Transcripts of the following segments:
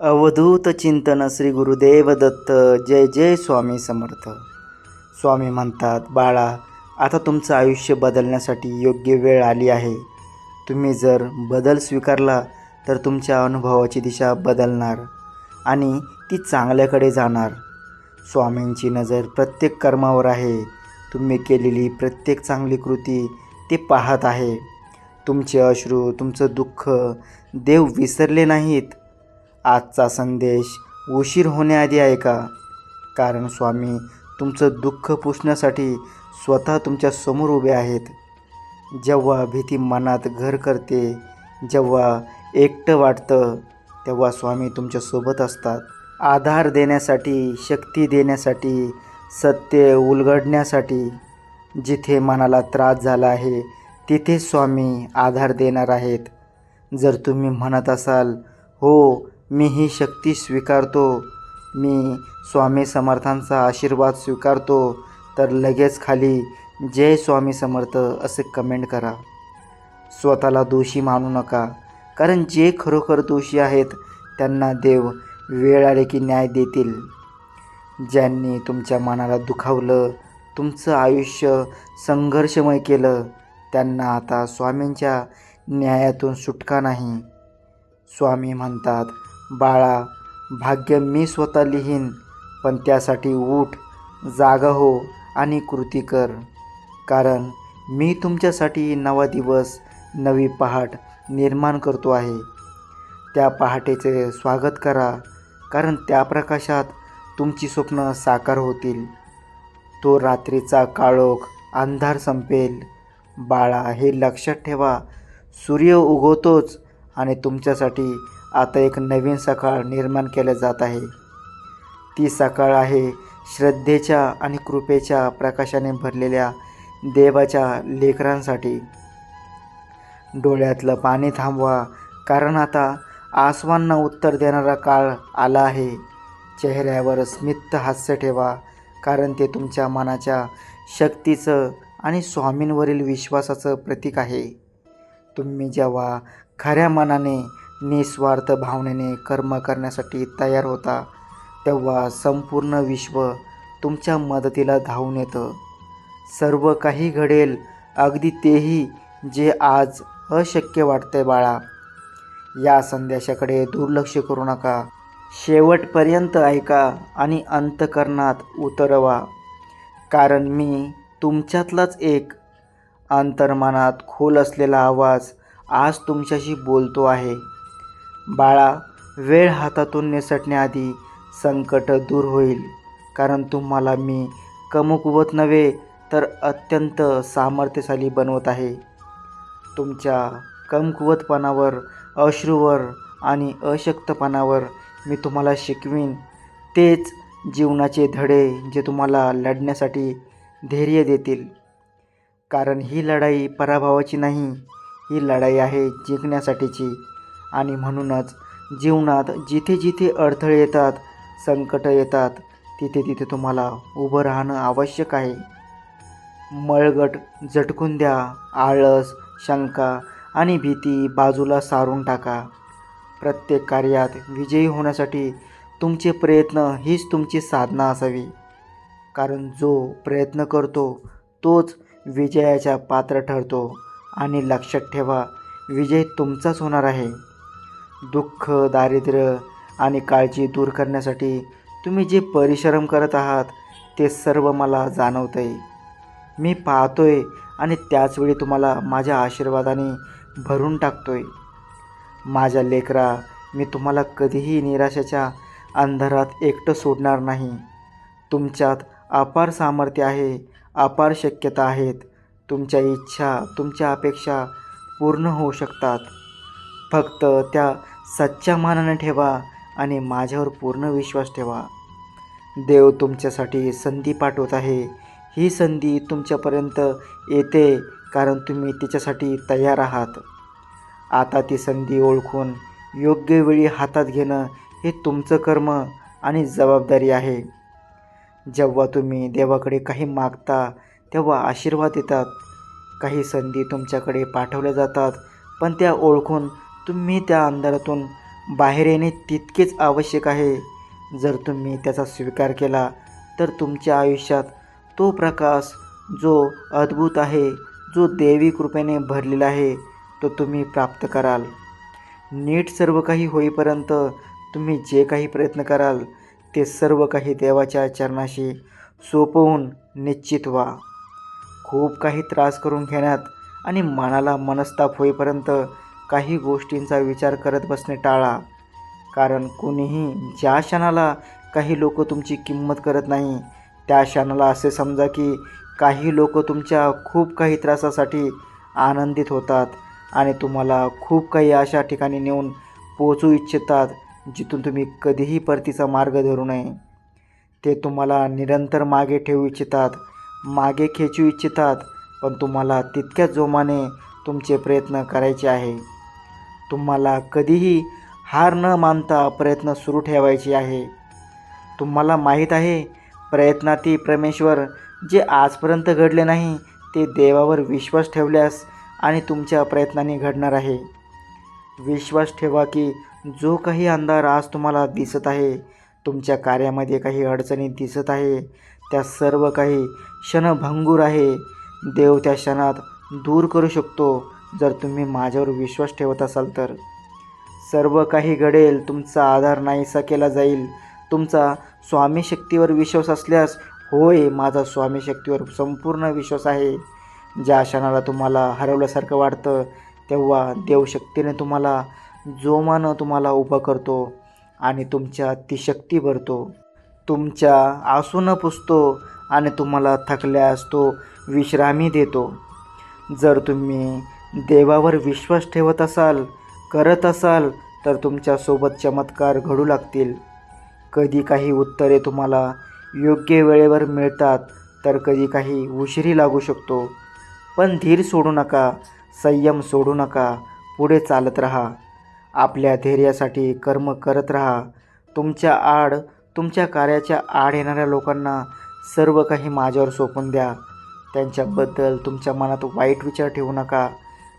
अवधूत चिंतन श्री गुरुदेव दत्त जय जय स्वामी समर्थ. स्वामी म्हणतात बाळा आता तुमचं आयुष्य बदलण्यासाठी योग्य वेळ आली आहे. तुम्ही जर बदल स्वीकारला तर तुमच्या अनुभवाची दिशा बदलणार आणि ती चांगल्याकडे जाणार. स्वामींची नजर प्रत्येक कर्मावर आहे. तुम्ही केलेली प्रत्येक चांगली कृती ते पाहत आहे. तुमचे अश्रू तुमचं दुःख देव विसरले नाहीत. आजचा संदेश उशीर होण्याआधी ऐका. कारण स्वामी तुमचं दुःख पुसण्यासाठी स्वतः तुमच्यासमोर उभे आहेत. जेव्हा भीती मनात घर करते जेव्हा एकटं वाटतं तेव्हा स्वामी तुमच्यासोबत असतात. आधार देण्यासाठी शक्ती देण्यासाठी सत्य उलगडण्यासाठी जिथे मनाला त्रास झाला आहे तिथे स्वामी आधार देणार आहेत. जर तुम्ही म्हणत असाल हो मी ही शक्ती स्वीकारतो. मी स्वामी समर्थांचा आशीर्वाद स्वीकारतो. तर लगेच खाली जय स्वामी समर्थ असे कमेंट करा. स्वतःला दोषी मानू नका. कारण जे खरोखर दोषी आहेत त्यांना देव वेळ आले की न्याय देतील. ज्यांनी तुमच्या मनाला दुखावलं तुमचं आयुष्य संघर्षमय केलं त्यांना आता स्वामींच्या न्यायातून सुटका नाही. स्वामी म्हणतात बाळा भाग्य मी स्वतः लिहीन पण त्यासाठी उठ जागा हो आणि कृती कर. कारण मी तुमच्यासाठी नवा दिवस नवी पहाट निर्माण करतो आहे. त्या पहाटेचे स्वागत करा कारण त्या प्रकाशात तुमची स्वप्न साकार होतील. तो रात्रीचा काळोख अंधार संपेल. बाळा हे लक्षात ठेवा सूर्य उगवतोच आणि तुमच्यासाठी आता एक नवीन सकाळ निर्माण केल्या जात आहे. ती सकाळ आहे श्रद्धेच्या आणि कृपेच्या प्रकाशाने भरलेल्या देवाच्या लेकरांसाठी. डोळ्यातलं पाणी थांबवा कारण आता आसवांना उत्तर देणारा काळ आला आहे. चेहऱ्यावर स्मित हास्य ठेवा कारण ते तुमच्या मनाच्या शक्तीचं आणि स्वामींवरील विश्वासाचं प्रतीक आहे. तुम्ही जेव्हा खऱ्या मनाने निस्वार्थ भावनेने कर्म करण्यासाठी तयार होता. तेव्हा संपूर्ण विश्व तुमच्या मदतीला धावून येतं. सर्व काही घडेल अगदी तेही जे आज अशक्य वाटते बाळा. या संदेशाकडे दुर्लक्ष करू नका. शेवटपर्यंत ऐका आणि अंतकरणात उतरवा. कारण मी तुमच्यातलाच एक. अंतर्मनात खोल असलेला आवाज आज तुमच्याशी बोलतो आहे. बाळा वेळ हातातून निसटण्याआधी संकट दूर होईल. कारण तुम्हाला मी कमकुवत नव्हे तर अत्यंत सामर्थ्यशाली बनवत आहे. तुमच्या कमकुवतपणावर अश्रूवर आणि अशक्तपणावर मी तुम्हाला शिकवीन. तेच जीवनाचे धडे जे तुम्हाला लढण्यासाठी धैर्य देतील. कारण ही लढाई पराभवाची नाही ही लढाई आहे जिंकण्यासाठीची. आणि म्हणूनच जीवनात जिथे जिथे अडथळे येतात संकट येतात तिथे तिथे तुम्हाला उभं राहणं आवश्यक आहे. मळगट झटकून द्या आळस शंका आणि भीती बाजूला सारून टाका. प्रत्येक कार्यात विजयी होण्यासाठी तुमचे प्रयत्न हीच तुमची साधना असावी. कारण जो प्रयत्न करतो तोच विजयाच्या पात्र ठरतो. आणि लक्षात ठेवा विजय तुमचाच होणार आहे. दुःख दारिद्र्य आणि काळजी दूर करण्यासाठी तुम्ही जे परिश्रम करत आहात ते सर्व मला जाणवतं आहे मी पाहतोय आणि त्याचवेळी तुम्हाला माझ्या आशीर्वादाने भरून टाकतोय. माझ्या लेकरा मी तुम्हाला कधीही निराशेच्या अंधारात एकटं सोडणार नाही. तुमच्यात अपार सामर्थ्य आहे अपार शक्यता आहेत. तुमच्या इच्छा तुमच्या अपेक्षा पूर्ण होऊ शकतात. फक्त त्या सच्च्या मानाने ठेवा आणि माझ्यावर पूर्ण विश्वास ठेवा. देव तुमच्यासाठी संधी पाठवत आहे. ही संधी तुमच्यापर्यंत येते कारण तुम्ही तिच्यासाठी तयार आहात. आता ती संधी ओळखून योग्य वेळी हातात घेणं हे तुमचं कर्म आणि जबाबदारी आहे. जेव्हा तुम्ही देवाकडे काही मागता तेव्हा आशीर्वाद येतात. काही संधी तुमच्याकडे पाठवल्या जातात पण त्या ओळखून तुम्ही त्या अंधारातून बाहेर येणे तितकेच आवश्यक आहे. जर तुम्ही त्याचा स्वीकार केला तर तुमच्या आयुष्यात तो प्रकाश जो अद्भुत आहे जो देवी कृपेने भरलेला आहे तो तुम्ही प्राप्त कराल. नीट सर्व काही होईपर्यंत तुम्ही जे काही प्रयत्न कराल ते सर्व काही देवाच्या चरणाशी सोपवून निश्चित व्हा. खूप काही त्रास करून घेण्यात आणि मनाला मनस्ताप होईपर्यंत काही गोष्टींचा विचार करत बसणे टाळा. कारण कोणीही ज्या क्षणाला काही लोक तुमची किंमत करत नाही त्या क्षणाला असे समजा की काही लोक तुमच्या खूप काही त्रासासाठी आनंदित होतात आणि तुम्हाला खूप काही अशा ठिकाणी नेऊन पोचू इच्छितात जिथून तुम्ही कधीही परतीचा मार्ग धरू नये. ते तुम्हाला निरंतर मागे ठेवू इच्छितात मागे खेचू इच्छितात पण तुम्हाला तितक्याच जोमाने तुमचे प्रयत्न करायचे आहे. तुम्हाला कधीही हार न मानता प्रयत्न सुरू ठेवायचे आहे. तुम्हाला माहीत आहे प्रयत्नाती परमेश्वर जे आजपर्यंत घडले नाही ते देवावर विश्वास ठेवल्यास आणि तुमच्या प्रयत्नाने घडणार आहे. विश्वास ठेवा की जो काही अंधार आज तुम्हाला दिसत आहे तुमच्या कार्यामध्ये काही अडचणी दिसत आहे त्या सर्व काही क्षणभंगूर आहे. देव त्या क्षणात दूर करू शकतो जर तुम्ही माझ्यावर विश्वास ठेवत असाल तर. सर्व काही घडेल तुमचा आधार नाहीसा केला जाईल. तुमचा स्वामी शक्तीवर विश्वास असल्यास होय माझा स्वामी शक्तीवर संपूर्ण विश्वास आहे. ज्या क्षणाला तुम्हाला हरवल्यासारखं वाटतं तेव्हा देवशक्तीने तुम्हाला जोमानं तुम्हाला उभं करतो आणि तुमच्या ती शक्ती भरतो. तुमच्या आसून पुसतो आणि तुम्हाला थकल्यास तो विश्रामी देतो. जर तुम्ही देवावर विश्वास ठेवत असाल करत असाल तर तुमच्यासोबत चमत्कार घडू लागतील. कधी काही उत्तरे तुम्हाला योग्य वेळेवर मिळतात तर कधी काही उशिरी लागू शकतो. पण धीर सोडू नका संयम सोडू नका पुढे चालत राहा. आपल्या धैर्यासाठी कर्म करत राहा. तुमच्या आड तुमच्या कार्याच्या आड येणाऱ्या लोकांना सर्व काही माझ्यावर सोपून द्या. त्यांच्याबद्दल तुमच्या मनात वाईट विचार ठेवू नका.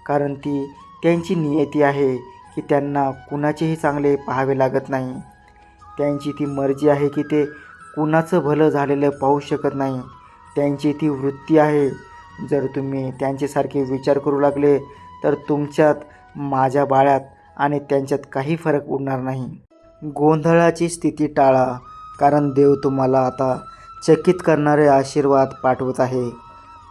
कारण ती त्यांची नियती आहे की त्यांना कुणाचेही चांगले पाहावे लागत नाही. त्यांची ती मर्जी आहे की ते कुणाचं भलं झालेलं पाहू शकत नाही. त्यांची ती वृत्ती आहे. जर तुम्ही त्यांच्यासारखे विचार करू लागले तर तुमच्यात माझ्या बाळ्यात आणि त्यांच्यात काही फरक उडणार नाही. गोंधळाची स्थिती टाळा कारण देव तुम्हाला आता चकित करणारे आशीर्वाद पाठवत आहे.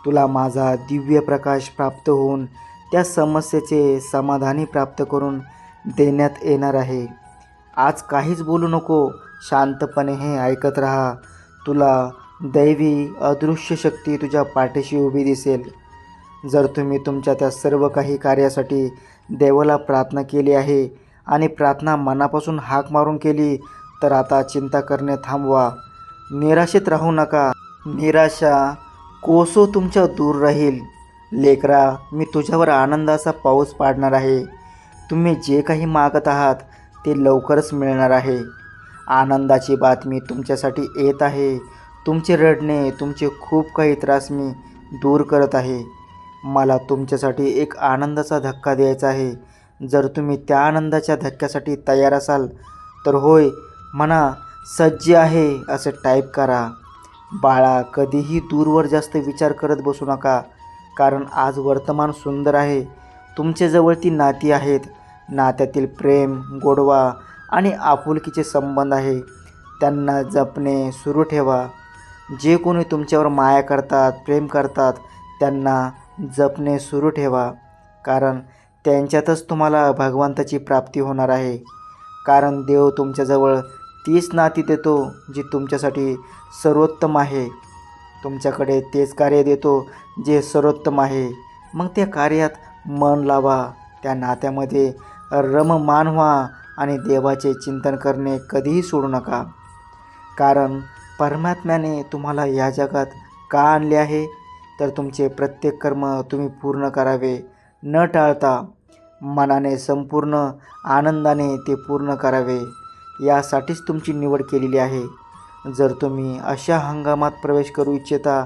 तुला माझा दिव्य प्रकाश प्राप्त होऊन त्या समस्येचे समाधानी प्राप्त करून देण्यात येणार आहे. आज काहीच बोलू नको शांतपणे हे ऐकत राहा. तुला दैवी अदृश्य शक्ती तुझ्या पाठीशी उभी दिसेल. जर तुम्ही तुमच्या त्या सर्व काही कार्यासाठी देवाला प्रार्थना केली आहे आणि प्रार्थना मनापासून हाक मारून केली तर आता चिंता करणे थांबवा. निराशेत राहू नका. निराशा कोसो तुमच्या दूर राहील. लेकरा मी तुझ्यावर आनंदाचा पाऊस पाडणार आहे. तुम्ही जे काही मागत आहात ते लवकरच मिळणार आहे. आनंदाची बातमी तुमच्यासाठी येत आहे. तुमचे रडणे तुमचे खूप काही त्रास मी दूर करत आहे. मला तुमच्यासाठी एक आनंदाचा धक्का द्यायचा आहे. जर तुम्ही त्या आनंदाच्या धक्क्यासाठी तयार असाल तर होय म्हणा सज्ज आहे असे टाईप करा. बाळा कधीही दूरवर जास्त विचार करत बसू नका. कारण आज वर्तमान सुंदर आहे. तुमच्याजवळ ती नाती आहेत. नात्यातील प्रेम गोडवा आणि आपुलकीचे संबंध आहे. त्यांना जपणे सुरू ठेवा. जे कोणी तुमच्यावर माया करतात प्रेम करतात त्यांना जपणे सुरू ठेवा. कारण त्यांच्यातच तुम्हाला भगवंताची प्राप्ती होणार आहे. कारण देव तुमच्याजवळ तीच नाती देतो जी तुमच्यासाठी सर्वोत्तम आहे. तुमच्याकडे तेच कार्य देतो जे सर्वोत्तम आहे. मग त्या कार्यात मन लावा. त्या नात्यामध्ये रममान व्हा आणि देवाचे चिंतन करणे कधीही सोडू नका. कारण परमात्म्याने तुम्हाला या जगात का आणले आहे? तर तुमचे प्रत्येक कर्म तुम्ही पूर्ण करावे. न टाळता मनाने संपूर्ण आनंदाने ते पूर्ण करावे. यासाठीच तुमची निवड केलेली आहे. जर तुम्ही अशा हंगामात प्रवेश करू इच्छिता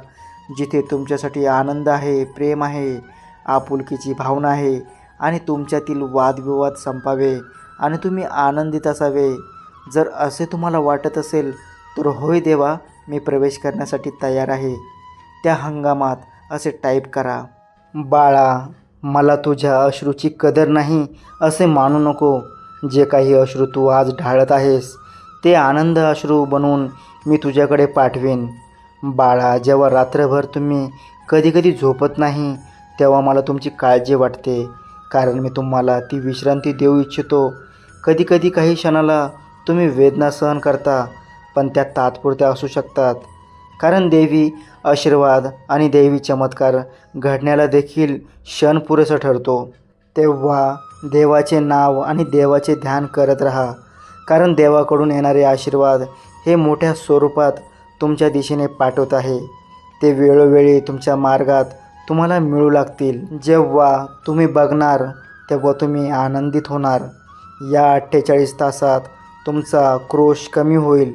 जिथे तुमच्यासाठी आनंद आहे प्रेम आहे आपुलकीची भावना आहे आणि तुमच्यातील वादविवाद संपावे आणि तुम्ही आनंदित असावे जर असे तुम्हाला वाटत असेल तर होय देवा मी प्रवेश करण्यासाठी तयार आहे. त्या हंगामात असे टाईप करा बाळा मला तुझ्या अश्रूची कदर नाही असे मानू नको. जे काही अश्रू तू आज ढाळत आहेस ते आनंद अश्रू बनवून मी तुझ्याकडे पाठवेन. बाळा जेव्हा रात्रभर तुम्ही कधीकधी झोपत नाही तेव्हा मला तुमची काळजी वाटते कारण मी तुम्हाला ती विश्रांती देऊ इच्छितो. कधीकधी काही क्षणाला तुम्ही वेदना सहन करता पण त्या तात्पुरत्या असू शकतात. कारण देवी आशीर्वाद आणि देवी चमत्कार घडण्याला देखील क्षण पुरेसा ठरतो. तेव्हा देवाचे नाव आणि देवाचे ध्यान करत राहा. कारण देवाकडून येणारे आशीर्वाद हे मोठ्या स्वरूपात तुमच्या दिशेने पाठवत आहे. ते वेळोवेळी तुमच्या मार्गात तुम्हाला मिळू लागतील. जेव्हा तुम्ही बघणार तेव्हा तुम्ही आनंदित होणार. या अठ्ठेचाळीस तासात तुमचा क्रोश कमी होईल.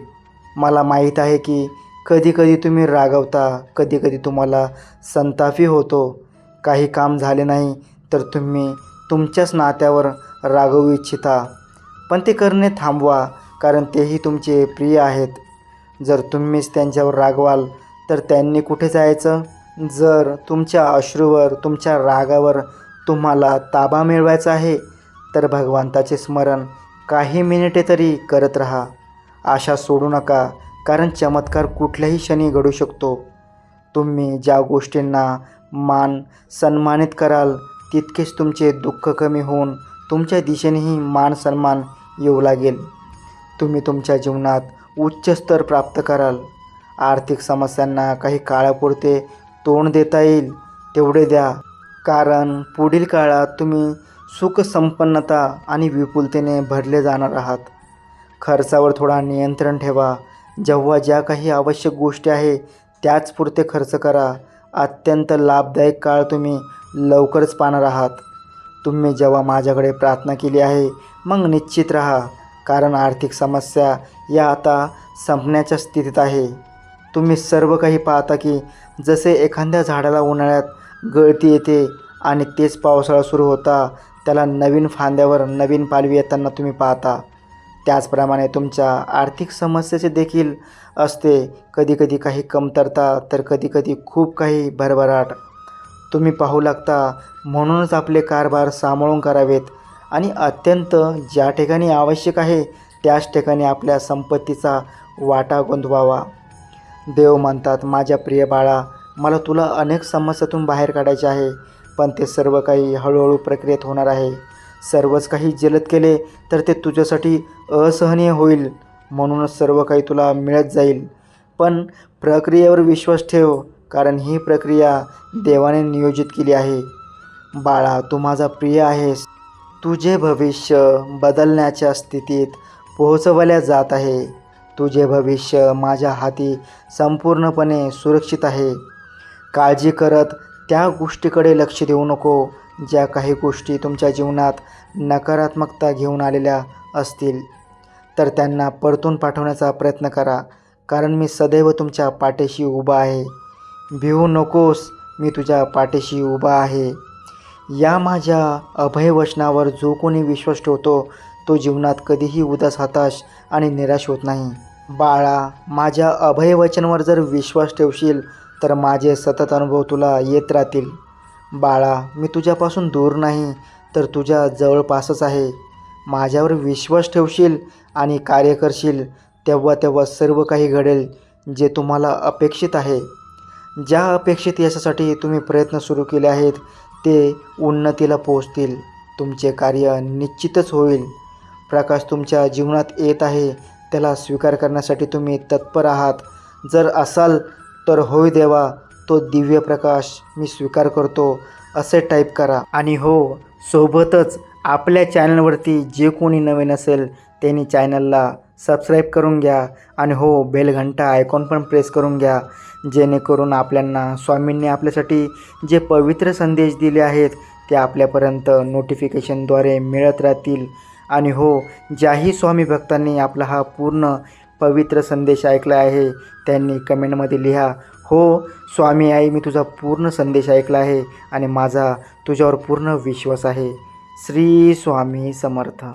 मला माहीत आहे की कधीकधी तुम्ही रागवता कधीकधी तुम्हाला संतापी होतो. काही काम झाले नाही तर तुम्ही तुमच्याच नात्यावर रागवू इच्छिता. पण ते करणे थांबवा कारण तेही तुमचे प्रिय आहेत. जर तुम्हीच त्यांच्यावर रागवाल तर त्यांनी कुठे जायचं? जर तुमच्या अश्रूवर तुमच्या रागावर तुम्हाला ताबा मिळवायचा आहे तर भगवंताचे स्मरण काही मिनिटे तरी करत राहा. आशा सोडू नका कारण चमत्कार कुठल्याही क्षणी घडू शकतो. तुम्ही ज्या गोष्टींना मान सन्मानित कराल तितकेच तुमचे दुःख कमी होऊन तुमच्या दिशेनेही मान सन्मान येऊ लागेल. तुम्ही तुमच्या जीवनात उच्च स्तर प्राप्त कराल. आर्थिक समस्यांना काही काळापुरते तोंड देता येईल तेवढे द्या. कारण पुढील काळात तुम्ही सुखसंपन्नता आणि विपुलतेने भरले जाणार आहात. खर्चावर थोडा नियंत्रण ठेवा. जेव्हा ज्या काही आवश्यक गोष्टी आहे त्याच पुरते खर्च करा. अत्यंत लाभदायक काळ तुम्ही लवकरच पाहणार आहात. तुम्ही जेव्हा माझ्याकडे प्रार्थना केली आहे मग निश्चित राहा कारण आर्थिक समस्या या आता संपण्याच्या स्थितीत आहे. तुम्ही सर्व काही पाहता की जसे एखाद्या झाडाला उन्हाळ्यात गळती येते आणि तेच पावसाळा सुरू होता त्याला नवीन फांद्यावर नवीन पालवी येताना तुम्ही पाहता. त्याचप्रमाणे तुमच्या आर्थिक समस्येचे देखील असते. कधीकधी काही कमतरता तर कधीकधी खूप काही भरभराट. तुम्ही पाहू लागता म्हणूनच आपले कारभार सांभाळून करावेत. आणि अत्यंत ज्या ठिकाणी आवश्यक आहे त्याच ठिकाणी आपल्या संपत्तीचा वाटा गोंधवावा देव म्हणतात माझ्या प्रिय बाळा मला तुला अनेक समस्यातून बाहेर काढायचे आहे पण ते सर्व काही हळूहळू प्रक्रियेत होणार आहे. सर्वच काही जलद केले तर ते तुझ्यासाठी असहनीय होईल म्हणूनच सर्व काही तुला मिळत जाईल. पण प्रक्रियेवर विश्वास ठेव कारण ही प्रक्रिया देवाने नियोजित केली आहे. बाळा तू माझा प्रिय आहेस. तुझे भविष्य बदलण्याच्या स्थितीत पोहोचवल्या जात आहे. तुझे भविष्य माझ्या हाती संपूर्णपणे सुरक्षित आहे. काळजी करत त्या गोष्टीकडे लक्ष देऊ नको ज्या काही गोष्टी तुमच्या जीवनात नकारात्मकता घेऊन आलेल्या असतील. तर त्यांना परतून पाठवण्याचा प्रयत्न करा कारण मी सदैव तुमच्या पाठीशी उभा आहे. भिवू नकोस मी तुझ्या पाठीशी उभा आहे. या माझ्या अभयवचनावर जो कोणी विश्वास ठेवतो तो जीवनात कधीही उदास हताश आणि निराश होत नाही. बाळा माझ्या अभयवचनावर जर विश्वास ठेवशील तर माझे सतत अनुभव तुला येत राहतील. बाळा मी तुझ्यापासून दूर नाही तर तुझ्या जवळपासच आहे. माझ्यावर विश्वास ठेवशील आणि कार्य करशील तेव्हा तेव्हा सर्व काही घडेल जे तुम्हाला अपेक्षित आहे. ज्या अपेक्षित यशासाठी तुम्ही प्रयत्न सुरू केले आहेत ते उन्नतीला पोहोचतील. तुमचे कार्य निश्चितच होईल. प्रकाश तुमच्या जीवनात येत आहे त्याला स्वीकार करण्यासाठी तुम्ही तत्पर आहात. जर असाल तर होय देवा तो दिव्य प्रकाश मी स्वीकार करतो असे टाईप करा. आणि हो सोबतच आपल्या चॅनलवरती जे कोणी नवीन असेल त्यांनी चॅनलला सबस्क्राईब करून घ्या. आणि हो बेलघंटा आयकॉन पण प्रेस करून घ्या. जेणेकरून आपल्यांना स्वामींनी आपल्यासाठी जे पवित्र संदेश दिले आहेत ते आपल्यापर्यंत नोटिफिकेशनद्वारे मिळत राहतील. आणि हो ज्याही स्वामी भक्तांनी आपला हा पूर्ण पवित्र संदेश ऐकला आहे त्यांनी कमेंटमध्ये लिहा हो स्वामी आई मी तुझा पूर्ण संदेश ऐकला आहे आणि माझा तुझ्यावर पूर्ण विश्वास आहे. श्री स्वामी समर्थ.